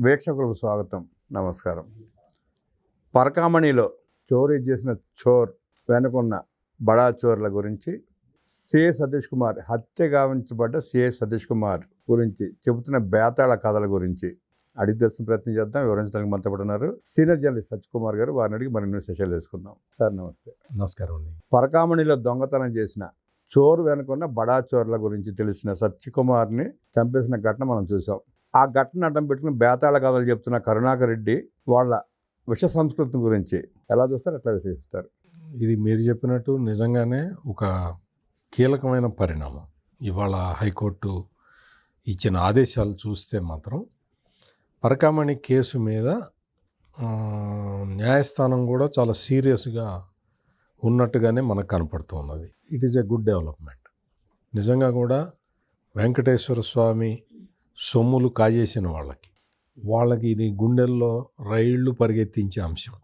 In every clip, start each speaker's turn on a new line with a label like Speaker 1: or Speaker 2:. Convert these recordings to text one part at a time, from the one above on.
Speaker 1: వీక్షకులకు స్వాగతం. నమస్కారం. పరకామణిలో చోరీ చేసిన చోర్ వెనుకున్న బడా చోర్ల గురించి సిఏ సతీష్ కుమార్ హత్య గావించబడ్డ సిఏ సతీష్ కుమార్ గురించి చెబుతున్న బేతాళ కథల గురించి అడిగి తెలుసుకునే ప్రయత్నం చేద్దాం. వివరించడానికి ఉన్నారు సీనియర్ జర్నలిస్ట్ సతీష్ కుమార్ గారు. వారిని అడిగి మరిన్ని సెషన్లు వేసుకుందాం సార్ నమస్తే.
Speaker 2: నమస్కారం అండి.
Speaker 1: పరకామణిలో దొంగతనం చేసిన చోరు వెనుకున్న బడా చోర్ల గురించి తెలిసిన సత్యకుమార్ని చంపేసిన ఘటన మనం చూసాం. ఆ ఘటన అడ్డం పెట్టుకుని బేతాళ కథలు చెప్తున్న కరుణాకర్ రెడ్డి వాళ్ళ విష సంస్కృతి గురించి ఎలా చూస్తారు ఎట్లా విశ్లేషిస్తారు?
Speaker 2: ఇది మీరు చెప్పినట్టు నిజంగానే ఒక కీలకమైన పరిణామం. ఇవాళ హైకోర్టు ఇచ్చిన ఆదేశాలు చూస్తే మాత్రం పరకామణి కేసు మీద న్యాయస్థానం కూడా చాలా సీరియస్గా ఉన్నట్టుగానే మనకు కనపడుతున్నది it is a good development నిజంగా కూడా వెంకటేశ్వర స్వామి సొమ్ములు కాజేసిన వాళ్ళకి. వాళ్ళకి ఇది గుండెల్లో రైళ్ళు పరిగెత్తించే అంశం.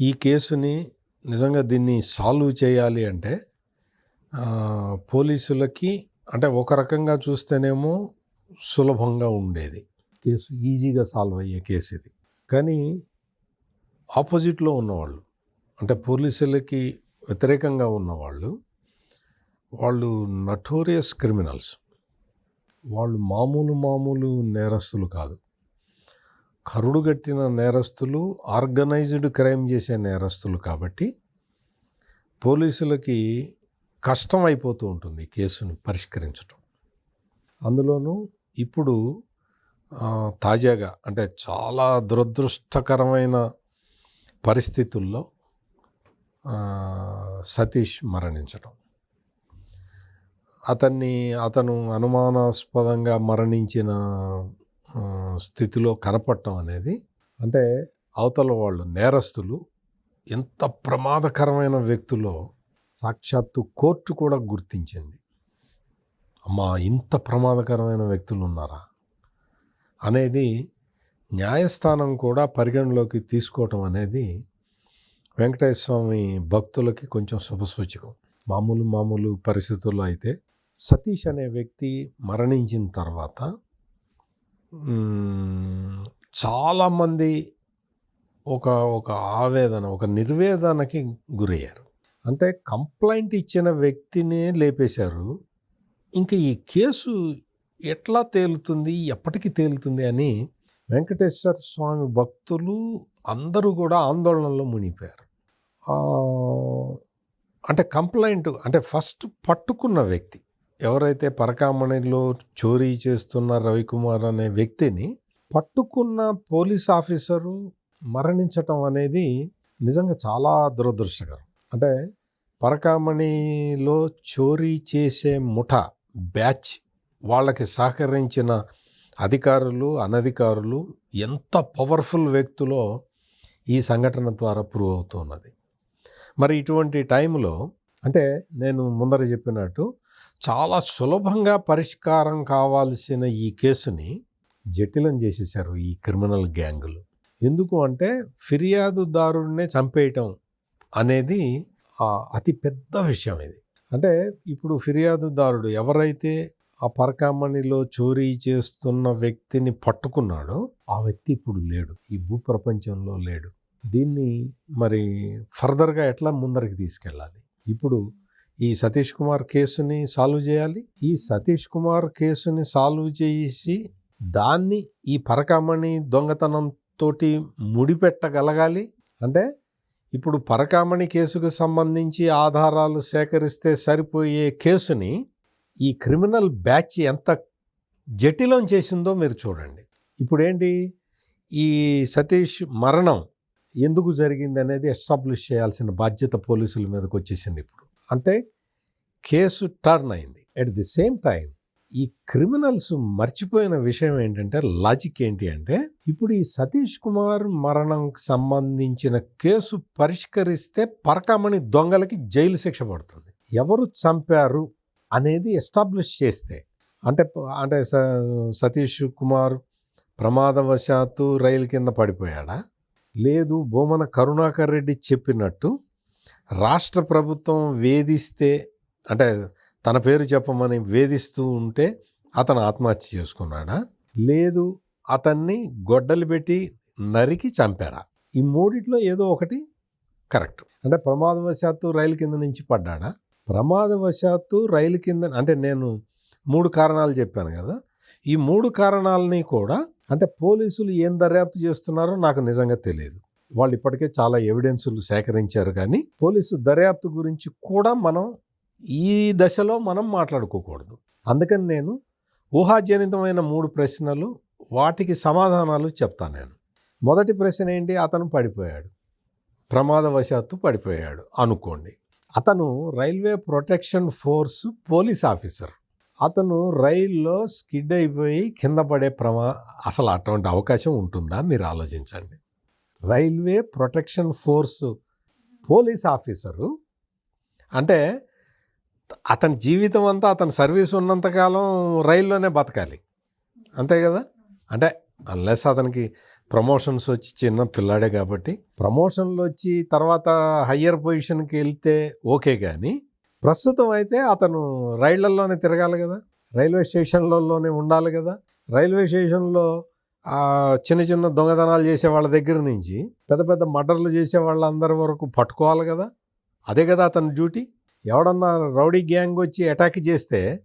Speaker 2: ఈ కేసుని నిజంగా దీన్ని సాల్వ్ చేయాలి అంటే పోలీసులకి అంటే ఒక రకంగా చూస్తేనేమో సులభంగా ఉండేది. కేసు ఈజీగా సాల్వ్ అయ్యే కేసు ఇది. కానీ ఆపోజిట్లో ఉన్నవాళ్ళు అంటే పోలీసులకి వ్యతిరేకంగా ఉన్నవాళ్ళు వాళ్ళు నటోరియస్ క్రిమినల్స్. వాళ్ళు మామూలు మామూలు నేరస్తులు కాదు. కరుడుగట్టిన నేరస్తులు ఆర్గనైజ్డ్ క్రైమ్ చేసే నేరస్తులు కాబట్టి పోలీసులకి కష్టం అయిపోతూ ఉంటుంది కేసును పరిష్కరించడం అందులోనూ ఇప్పుడు తాజాగా అంటే చాలా దురదృష్టకరమైన పరిస్థితుల్లో సతీష్ మరణించడం అతన్ని అతను అనుమానాస్పదంగా మరణించిన స్థితిలో కనపడటం అనేది అంటే అవతల వాళ్ళు నేరస్తులు ఎంత ప్రమాదకరమైన వ్యక్తులో సాక్షాత్తు కోర్టు కూడా గుర్తించింది. అమ్మా ఇంత ప్రమాదకరమైన వ్యక్తులు ఉన్నారా అనేది న్యాయస్థానం కూడా పరిగణలోకి తీసుకోవటం అనేది వెంకటేశ్వర స్వామి భక్తులకి కొంచెం శుభసూచకం. మామూలు మామూలు పరిస్థితుల్లో అయితే సతీష్ అనే వ్యక్తి మరణించిన తర్వాత చాలామంది ఒక ఒక ఆవేదన ఒక నిర్వేదనకి గురయ్యారు. అంటే కంప్లైంట్ ఇచ్చిన వ్యక్తినే లేపేశారు. ఇంకా ఈ కేసు ఎట్లా తేలుతుంది ఎప్పటికి తేలుతుంది అని వెంకటేశ్వర స్వామి భక్తులు అందరూ కూడా ఆందోళనలో మునిపోయారు అంటే కంప్లైంట్ అంటే ఫస్ట్ పట్టుకున్న వ్యక్తి ఎవరైతే పరకామణిలో చోరీ చేస్తున్న రవికుమార్ అనే వ్యక్తిని పట్టుకున్న పోలీస్ ఆఫీసరు మరణించటం అనేది నిజంగా చాలా దురదృష్టకరం. అంటే పరకామణిలో చోరీ చేసే ముఠ బ్యాచ్ వాళ్ళకి సహకరించిన అధికారులు అనధికారులు ఎంత పవర్ఫుల్ వ్యక్తులో ఈ సంఘటన ద్వారా ప్రూవ్ అవుతున్నది. మరి ఇటువంటి టైంలో అంటే నేను ముందర చెప్పినట్టు చాలా సులభంగా పరిష్కారం కావాల్సిన ఈ కేసుని జటిలం చేసేసారు ఈ క్రిమినల్ గ్యాంగులు. ఎందుకు అంటే ఫిర్యాదుదారుడినే చంపేయటం అనేది అతి పెద్ద విషయం ఇది. అంటే ఇప్పుడు ఫిర్యాదుదారుడు ఎవరైతే ఆ పరకామణిలో చోరీ చేస్తున్న వ్యక్తిని పట్టుకున్నాడో ఆ వ్యక్తి ఇప్పుడు లేడు ఈ భూప్రపంచంలో లేడు. దీన్ని మరి ఫర్దర్గా ఎట్లా ముందరికి తీసుకెళ్ళాలి? ఇప్పుడు ఈ సతీష్ కుమార్ కేసుని సాల్వ్ చేయాలి. ఈ సతీష్ కుమార్ కేసుని సాల్వ్ చేసి దాన్ని ఈ పరకామణి దొంగతనంతో ముడిపెట్టగలగాలి. అంటే ఇప్పుడు పరకామణి కేసుకు సంబంధించి ఆధారాలు సేకరిస్తే సరిపోయే కేసుని ఈ క్రిమినల్ బ్యాచ్ ఎంత జటిలం చేసిందో మీరు చూడండి. ఇప్పుడు ఏంటి ఈ సతీష్ మరణం ఎందుకు జరిగింది అనేది ఎస్టాబ్లిష్ చేయాల్సిన బాధ్యత పోలీసుల మీదకి వచ్చేసింది ఇప్పుడు. అంటే కేసు టర్న్ అయింది. అట్ ది సేమ్ టైం ఈ క్రిమినల్స్ మర్చిపోయిన విషయం ఏంటంటే లాజిక్ ఏంటి అంటే ఇప్పుడు ఈ సతీష్ కుమార్ మరణంకి సంబంధించిన కేసు పరిష్కరిస్తే పరకామణి దొంగలకి జైలు శిక్ష పడుతుంది. ఎవరు చంపారు అనేది ఎస్టాబ్లిష్ చేస్తే అంటే అంటే స- సతీష్ కుమార్ ప్రమాదవశాత్తు రైలు కింద పడిపోయాడా? లేదు బొమ్మన కరుణాకర్ రెడ్డి చెప్పినట్టు రాష్ట్ర ప్రభుత్వం వేధిస్తే అంటే తన పేరు చెప్పమని వేధిస్తూ ఉంటే అతను ఆత్మహత్య చేసుకున్నాడా? లేదు అతన్ని గొడ్డలు పెట్టి నరికి చంపారా? ఈ మూడిట్లో ఏదో ఒకటి కరెక్ట్. అంటే ప్రమాదవశాత్తు రైలు కింద నుంచి పడ్డాడా? ప్రమాదవశాత్తు రైలు కింద అంటే నేను మూడు కారణాలు చెప్పాను కదా. ఈ మూడు కారణాలని కూడా అంటే పోలీసులు ఏం దర్యాప్తు చేస్తున్నారో నాకు నిజంగా తెలియదు. వాళ్ళు ఇప్పటికే చాలా ఎవిడెన్సులు సేకరించారు కానీ పోలీసు దర్యాప్తు గురించి కూడా మనం ఈ దశలో మనం మాట్లాడుకోకూడదు. అందుకని నేను ఊహాజనితమైన మూడు ప్రశ్నలు వాటికి సమాధానాలు చెప్తాను నేను. మొదటి ప్రశ్న ఏంటి? అతను పడిపోయాడు. ప్రమాదవశాత్తు పడిపోయాడు అనుకోండి. అతను railway protection force police officer. అతను రైల్లో స్కిడ్ అయిపోయి కింద పడే ప్రమా అసలు అటువంటి అవకాశం ఉంటుందా? మీరు ఆలోచించండి. Railway protection force police officer. అంటే అతని జీవితం అంతా అతని సర్వీస్ ఉన్నంతకాలం రైల్లోనే బతకాలి. అంతే కదా? అంటే అన్లెస్ అతనికి ప్రమోషన్స్ వచ్చి చిన్న పిల్లాడే కాబట్టి ప్రమోషన్లు వచ్చి తర్వాత హయ్యర్ పొజిషన్కి వెళ్తే ఓకే కానీ ప్రస్తుతం అయితే అతను రైళ్ళలోనే తిరగాలి కదా? రైల్వే స్టేషన్లలోనే ఉండాలి కదా? రైల్వే స్టేషన్లో చిన్న చిన్న దొంగతనాలు చేసే వాళ్ళ దగ్గర నుంచి పెద్ద పెద్ద మర్డర్లు చేసే వాళ్ళందరి వరకు పట్టుకోవాలి కదా? అదే కదా అతని డ్యూటీ? ఎవడన్నా రౌడీ గ్యాంగ్ వచ్చి అటాక్ చేస్తే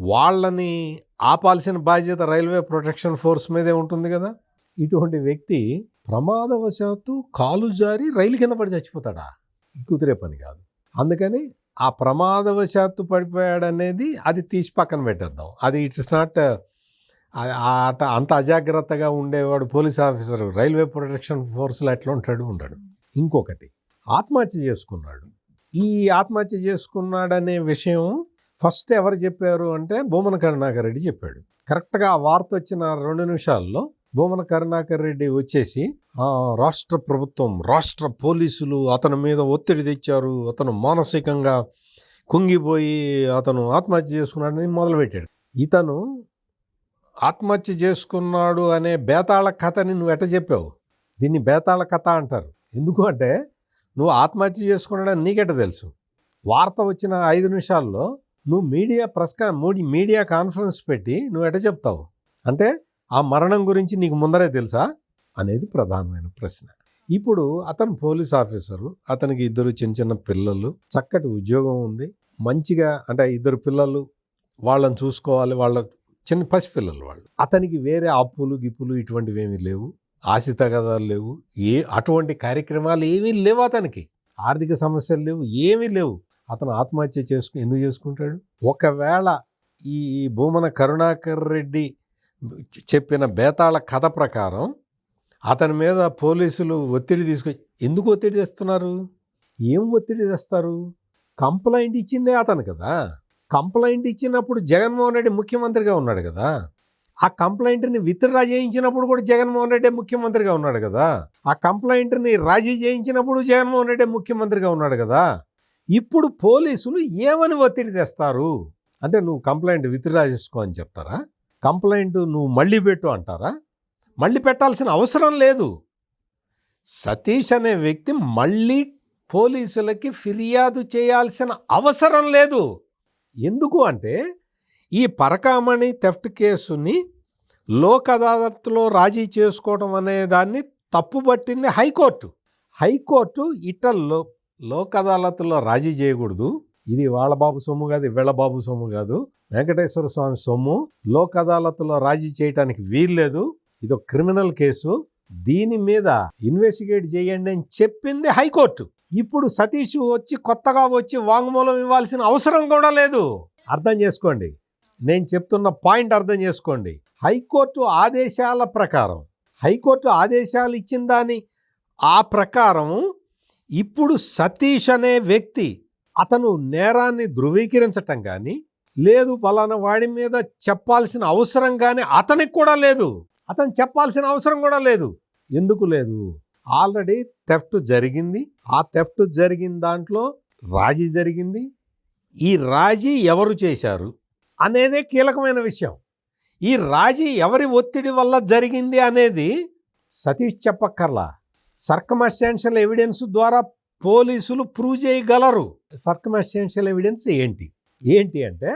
Speaker 2: వాళ్ళని ఆపాల్సిన బాధ్యత రైల్వే ప్రొటెక్షన్ ఫోర్స్ మీదే ఉంటుంది కదా? ఇటువంటి వ్యక్తి ప్రమాదవశాత్తు కాలు జారి రైలు కింద పడి చచ్చిపోతాడా? కుదిరే పని కాదు. అందుకని ఆ ప్రమాదవశాత్తు పడిపోయాడనేది అది తీసి పక్కన పెట్టేద్దాం. అది ఇట్స్ నాట్ ఆట అంత అజాగ్రత్తగా ఉండేవాడు పోలీస్ ఆఫీసర్. రైల్వే ప్రొటెక్షన్ ఫోర్స్లో ఎట్లా ఉంటాడు? ఉండడు. ఇంకొకటి ఆత్మహత్య చేసుకున్నాడు. ఈ ఆత్మహత్య చేసుకున్నాడనే విషయం ఫస్ట్ ఎవరు చెప్పారు అంటే భూమన కరుణాకర్ రెడ్డి చెప్పాడు. కరెక్ట్గా ఆ వార్త వచ్చిన రెండు నిమిషాల్లో భూమన కరుణాకర్ రెడ్డి వచ్చేసి రాష్ట్ర ప్రభుత్వం రాష్ట్ర పోలీసులు అతని మీద ఒత్తిడి తెచ్చారు. అతను మానసికంగా కుంగిపోయి అతను ఆత్మహత్య చేసుకున్నాడని మొదలుపెట్టాడు. ఇతను ఆత్మహత్య చేసుకున్నాడు అనే బేతాళ కథని నువ్వు ఎట చెప్పావు? దీన్ని బేతాళ కథ అంటారు. ఎందుకు అంటే నువ్వు ఆత్మహత్య చేసుకున్నాడని నీకెట తెలుసు? వార్త వచ్చిన ఐదు నిమిషాల్లో నువ్వు మీడియా ప్రెస్ మూడి- మీడియా కాన్ఫరెన్స్ పెట్టి నువ్వు ఎట చెప్తావు? అంటే ఆ మరణం గురించి నీకు ముందరే తెలుసా? అనేది ప్రధానమైన ప్రశ్న. ఇప్పుడు అతను పోలీస్ ఆఫీసరు అతనికి ఇద్దరు చిన్న చిన్న పిల్లలు చక్కటి ఉద్యోగం ఉంది. మంచిగా అంటే ఇద్దరు పిల్లలు వాళ్ళని చూసుకోవాలి వాళ్ళ చిన్న పసిపిల్లలు వాళ్ళు. అతనికి వేరే అప్పులు గిప్పులు ఇటువంటివి ఏమీ లేవు. ఆశ తగదాలు లేవు. ఏ అటువంటి కార్యక్రమాలు ఏమీ లేవు అతనికి. ఆర్థిక సమస్యలు లేవు ఏమీ లేవు. అతను ఆత్మహత్య చేసుకు ఎందుకు చేసుకుంటాడు? ఒకవేళ ఈ ఈ భూమన కరుణాకర్ రెడ్డి చెప్పిన బేతాళ కథ ప్రకారం అతని మీద పోలీసులు ఒత్తిడి తీసుకొచ్చి ఎందుకు ఒత్తిడి తెస్తున్నారు? ఏం ఒత్తిడి తెస్తారు? కంప్లైంట్ ఇచ్చిందే అతను కదా. కంప్లైంట్ ఇచ్చినప్పుడు జగన్మోహన్ రెడ్డి ముఖ్యమంత్రిగా ఉన్నాడు కదా? ఆ కంప్లైంట్ని విత్డ్రా చేయించినప్పుడు కూడా జగన్మోహన్ రెడ్డి ముఖ్యమంత్రిగా ఉన్నాడు కదా? ఆ కంప్లైంట్ని రాజీ చేయించినప్పుడు జగన్మోహన్ రెడ్డి ముఖ్యమంత్రిగా ఉన్నాడు కదా? ఇప్పుడు పోలీసులు ఏమని ఒత్తిడి తెస్తారు? అంటే నువ్వు కంప్లైంట్ విత్డ్రా చేసుకో అని చెప్తారా? కంప్లైంట్ నువ్వు మళ్ళీ పెట్టు అంటారా? మళ్ళీ పెట్టాల్సిన అవసరం లేదు. సతీష్ అనే వ్యక్తి మళ్ళీ పోలీసులకి ఫిర్యాదు చేయాల్సిన అవసరం లేదు. ఎందుకు అంటే ఈ పరకామణి థెఫ్ట్ కేసుని లోక్ అదాలత్లో రాజీ చేసుకోవడం అనే దాన్ని తప్పుబట్టింది హైకోర్టు. హైకోర్టు ఇటల్లో లోక్ అదాలత్లో రాజీ చేయకూడదు. ఇది వాళ్ళ బాబు సొమ్ము కాదు వీళ్ళ బాబు సొమ్ము కాదు. వెంకటేశ్వర స్వామి సొమ్ము లోక్ అదాలత్లో రాజీ చేయడానికి వీల్లేదు ఇది ఒక క్రిమినల్ కేసు. దీని మీద ఇన్వెస్టిగేట్ చేయండి అని చెప్పింది హైకోర్టు. ఇప్పుడు సతీష్ వచ్చి కొత్తగా వచ్చి వాంగ్మూలం ఇవ్వాల్సిన అవసరం కూడా లేదు. అర్థం చేసుకోండి. నేను చెప్తున్న పాయింట్ అర్థం చేసుకోండి. హైకోర్టు ఆదేశాల ప్రకారం హైకోర్టు ఆదేశాలు ఇచ్చిన దాని ఆ ప్రకారం ఇప్పుడు సతీష్ అనే వ్యక్తి అతను నేరాన్ని ధృవీకరించటం కానీ లేదు పలానా వాడి మీద చెప్పాల్సిన అవసరం కానీ అతనికి కూడా లేదు. అతను చెప్పాల్సిన అవసరం కూడా లేదు. ఎందుకు లేదు? ఆల్రెడీ థెఫ్ట్ జరిగింది. ఆ థెఫ్ట్ జరిగిన దాంట్లో రాజీ జరిగింది. ఈ రాజీ ఎవరు చేశారు అనేదే కీలకమైన విషయం. ఈ రాజీ ఎవరి ఒత్తిడి వల్ల జరిగింది అనేది సతీష్ చెప్పక్కర్లా. సర్కమస్టాన్షియల్ ఎవిడెన్స్ ద్వారా పోలీసులు ప్రూవ్ చేయగలరు. సర్కమస్టాన్షియల్ ఎవిడెన్స్ ఏంటి? ఏంటి అంటే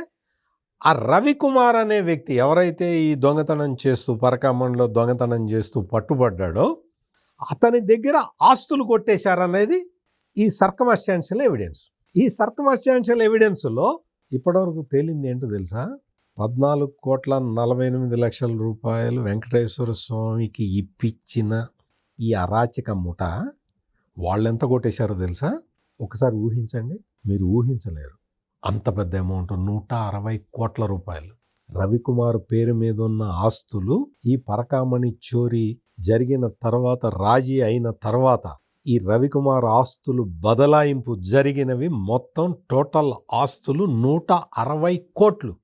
Speaker 2: ఆ రవికుమార్ అనే వ్యక్తి ఎవరైతే ఈ దొంగతనం చేస్తూ పరకామంలో దొంగతనం చేస్తూ పట్టుబడ్డాడో అతని దగ్గర ఆస్తులు కొట్టేశారనేది ఈ సర్కమస్టాన్షియల్ ఎవిడెన్స్. ఈ సర్కమస్టాన్షియల్ ఎవిడెన్స్లో ఇప్పటివరకు తేలింది ఏంటో తెలుసా? పద్నాలుగు కోట్ల నలభై ఎనిమిది లక్షల రూపాయలు వెంకటేశ్వర స్వామికి ఇప్పించిన ఈ అరాచక ముఠ వాళ్ళెంత కొట్టేశారో తెలుసా? ఒకసారి ఊహించండి. మీరు ఊహించలేరు. అంత పెద్ద అమౌంట్ నూట అరవై కోట్ల రూపాయలు. రవికుమార్ పేరు మీద ఉన్న ఆస్తులు ఈ పరకామణి చోరీ జరిగిన తర్వాత రాజీ అయిన తర్వాత ఈ రవికుమార్ ఆస్తులు బదలాయింపు జరిగినవి మొత్తం టోటల్ ఆస్తులు నూట అరవై కోట్లు.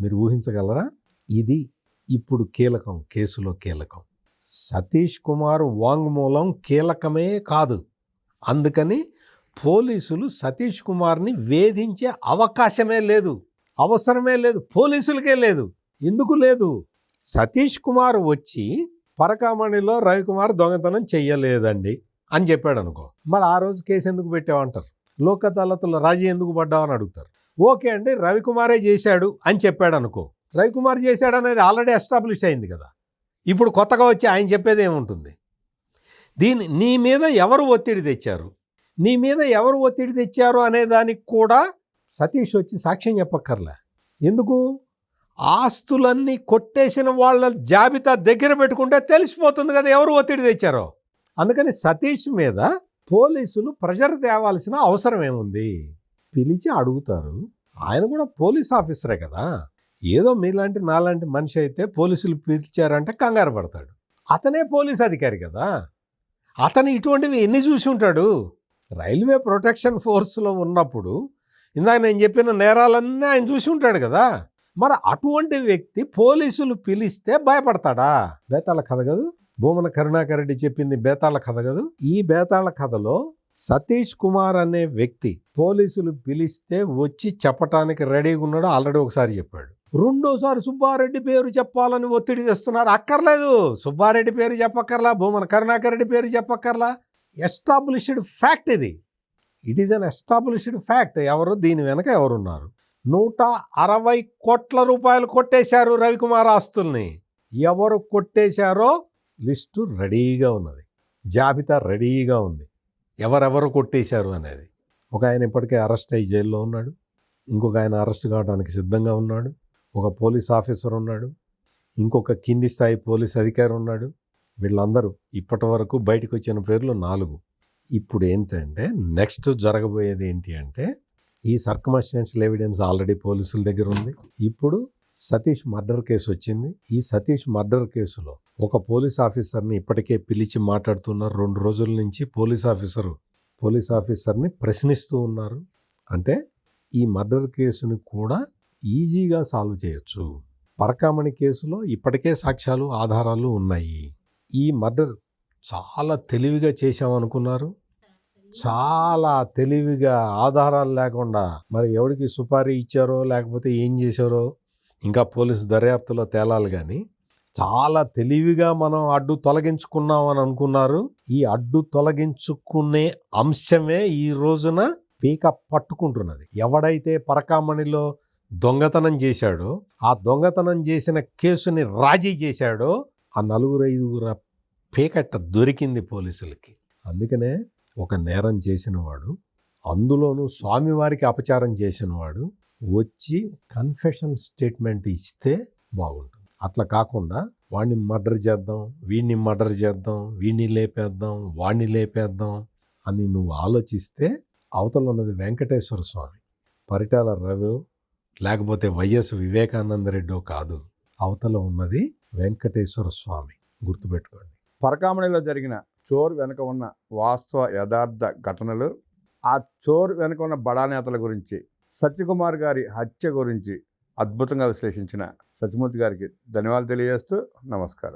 Speaker 2: మీరు ఊహించగలరా? ఇది ఇప్పుడు కీలకం కేసులో కీలకం. సతీష్ కుమార్ వాంగ్మూలం కీలకమే కాదు. అందుకని పోలీసులు సతీష్ కుమార్ని వేధించే అవకాశమే లేదు. అవసరమే లేదు. పోలీసులకే లేదు. ఎందుకు లేదు? సతీష్ కుమార్ వచ్చి పరకామణిలో రవికుమార్ దొంగతనం చెయ్యలేదండి అని చెప్పాడు అనుకో మరి ఆ రోజు కేసు ఎందుకు పెట్టావంటారు? లోక్ అదాలత్లో రాజీ ఎందుకు పడ్డావు అని అడుగుతారు. ఓకే అండి రవికుమారే చేశాడు అని చెప్పాడు అనుకో రవికుమార్ చేశాడు అనేది ఆల్రెడీ ఎస్టాబ్లిష్ అయింది కదా. ఇప్పుడు కొత్తగా వచ్చి ఆయన చెప్పేది ఏముంటుంది? దీని నీ మీద ఎవరు ఒత్తిడి తెచ్చారు? నీ మీద ఎవరు ఒత్తిడి తెచ్చారు అనే దానికి కూడా సతీష్ వచ్చి సాక్ష్యం చెప్పక్కర్లే. ఎందుకు? ఆస్తులన్నీ కొట్టేసిన వాళ్ళ జాబితా దగ్గర పెట్టుకుంటే తెలిసిపోతుంది కదా ఎవరు ఒత్తిడి తెచ్చారో. అందుకని సతీష్ మీద పోలీసులు ప్రెషర్ తేవాల్సిన అవసరం ఏముంది? పిలిచి అడుగుతారు. ఆయన కూడా పోలీస్ ఆఫీసరే కదా. ఏదో మీలాంటి నాలాంటి మనిషి అయితే పోలీసులు పిలిచారంటే కంగారు పడతాడు. అతనే పోలీస్ అధికారి కదా. అతను ఇటువంటివి ఎన్ని చూసి ఉంటాడు? రైల్వే ప్రొటెక్షన్ ఫోర్స్లో ఉన్నప్పుడు ఇందాక నేను చెప్పిన నేరాలన్నీ ఆయన చూసి ఉంటాడు కదా. మరి అటువంటి వ్యక్తి పోలీసులు పిలిస్తే భయపడతాడా? బేతాళ కథ కదూ. భూమన కరుణాకర్ రెడ్డి చెప్పింది బేతాళ కథ కదూ. ఈ బేతాళ కథలో సతీష్ కుమార్ అనే వ్యక్తి పోలీసులు పిలిస్తే వచ్చి చెప్పటానికి రెడీగా ఉన్నాడు. ఆల్రెడీ ఒకసారి చెప్పాడు. రెండోసారి సుబ్బారెడ్డి పేరు చెప్పాలని ఒత్తిడి తెస్తున్నారు. అక్కర్లేదు. సుబ్బారెడ్డి పేరు చెప్పక్కర్లా. భూమన కరుణాకర్ రెడ్డి పేరు చెప్పక్కర్లా. ఎస్టాబ్లిష్డ్ ఫ్యాక్ట్ ఇది. It is an established fact. ఎవరు? దీని వెనక ఎవరున్నారు? నూట అరవై కోట్ల రూపాయలు కొట్టేశారు రవికుమార్ ఆస్తుల్ని. ఎవరు కొట్టేశారో లిస్టు రెడీగా ఉన్నది. జాబితా రెడీగా ఉంది. ఎవరెవరు కొట్టేశారు అనేది. ఒక ఆయన ఇప్పటికే అరెస్ట్ అయ్యి జైల్లో ఉన్నాడు. ఇంకొక ఆయన అరెస్ట్ కావడానికి సిద్ధంగా ఉన్నాడు. ఒక పోలీస్ ఆఫీసర్ ఉన్నాడు. ఇంకొక కింది స్థాయి పోలీస్ అధికారి ఉన్నాడు. వీళ్ళందరూ ఇప్పటి వరకు బయటకు వచ్చిన పేర్లు నాలుగు. ఇప్పుడు ఏంటంటే నెక్స్ట్ జరగబోయేది ఏంటి అంటే ఈ సర్కమస్టెన్షియల్ ఎవిడెన్స్ ఆల్రెడీ పోలీసుల దగ్గర ఉంది. ఇప్పుడు సతీష్ మర్డర్ కేసు వచ్చింది. ఈ సతీష్ మర్డర్ కేసులో ఒక పోలీస్ ఆఫీసర్ని ఇప్పటికే పిలిచి మాట్లాడుతున్నారు రెండు రోజుల నుంచి పోలీస్ ఆఫీసరు పోలీస్ ఆఫీసర్ని ప్రశ్నిస్తూ ఉన్నారు. అంటే ఈ మర్డర్ కేసుని కూడా ఈజీగా సాల్వ్ చేయొచ్చు. పరకామణి కేసులో ఇప్పటికే సాక్ష్యాలు ఆధారాలు ఉన్నాయి. ఈ మర్డర్ చాలా తెలివిగా చేశామనుకున్నారు. చాలా తెలివిగా ఆధారాలు లేకుండా మరి ఎవరికి సుపారీ ఇచ్చారో లేకపోతే ఏం చేశారో ఇంకా పోలీసు దర్యాప్తులో తేలాలి కానీ చాలా తెలివిగా మనం అడ్డు తొలగించుకున్నాం అని అనుకున్నారు. ఈ అడ్డు తొలగించుకునే అంశమే ఈ రోజున పీక పట్టుకుంటున్నది. ఎవడైతే పరకామణిలో దొంగతనం చేశాడో ఆ దొంగతనం చేసిన కేసుని రాజీ చేశాడో ఆ నలుగురు ఐదుగురు పీకట్ట దొరికింది పోలీసులకి. అందుకనే ఒక నేరం చేసినవాడు అందులోనూ స్వామివారికి అపచారం చేసినవాడు వచ్చి కన్ఫెషన్ స్టేట్మెంట్ ఇస్తే బాగుంటుంది. అట్లా కాకుండా వాడిని మర్డర్ చేద్దాం వీడిని మర్డర్ చేద్దాం వీడిని లేపేద్దాం వాడిని లేపేద్దాం అని నువ్వు ఆలోచిస్తే అవతల ఉన్నది వెంకటేశ్వర స్వామి. పరిటాల రవి లేకపోతే వైఎస్ వివేకానంద రెడ్డో కాదు అవతల ఉన్నది వెంకటేశ్వర స్వామి. గుర్తుపెట్టుకోండి.
Speaker 1: పరకామణిలో జరిగిన చోర్ వెనుక ఉన్న వాస్తవ యథార్థ ఘటనలు ఆ చోర్ వెనుక ఉన్న బడా నేతల గురించి సత్యకుమార్ గారి హత్య గురించి అద్భుతంగా విశ్లేషించిన సత్యమూర్తి గారికి ధన్యవాదాలు తెలియజేస్తూ నమస్కారం.